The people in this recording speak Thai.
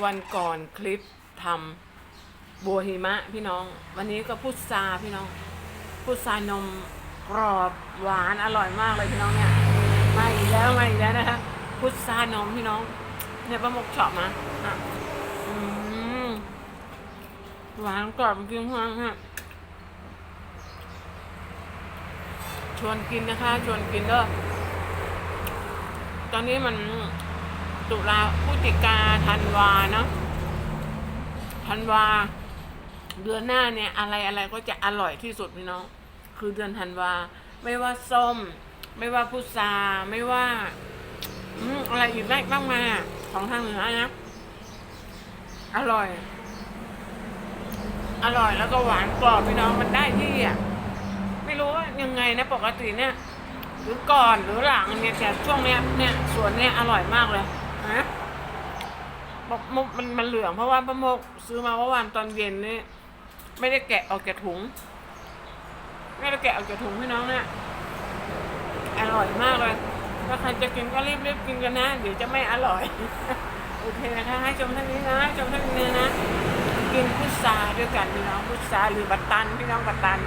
วันก่อนคลิปทำบัวหิมะพี่น้อง วันนี้ก็พุทราพี่น้อง พุทรานมกรอบหวานอร่อยมากเลยพี่น้องเนี่ยมาอีกแล้วมาอีกแล้วนะคะพุทรานมพี่น้องเนี่ยป้าหมกเฉาะมาอะหวานกรอบจริงมากฮะชวนกินนะคะ ชวนกินเด้อตอนนี้มัน ตุลาพฤศจิกาธันวาเนาะธันวา เดือนหน้าเนี่ยอะไรอะไรก็จะอร่อยที่สุดพี่น้อง คือเดือนธันวา ไม่ว่าส้ม ไม่ว่าพุทราไม่ว่าอืมอะไรอีกได้บ้างมาของทางเหนือนะ อร่อย อร่อยแล้วก็หวานกรอบพี่น้องมันได้ที่อะไม่รู้ว่ายังไงนะปกติเนี่ยหรือก่อนหรือหลังเนี่ยแต่ช่วงเนี้ยเนี่ยสวนเนี่ยอร่อยมากเลย นะบอกมันมันมันเหลืองเพราะว่าป้าโมกซื้อมาเมื่อวานตอนเย็นนี่ไม่ได้แกะออกจากถุง ไม่ได้แกะออกจากถุงพี่น้องเนี่ยอร่อยมากเลยถ้าใครจะกินก็รีบรีบกินกันนะเดี๋ยวจะไม่อร่อยโอเคนะคะให้ชมท่านี้นะชมท่านี้นะ กินพุทราด้วยกันพี่น้องพุทราหรือบัตตันพี่น้องบัตตัน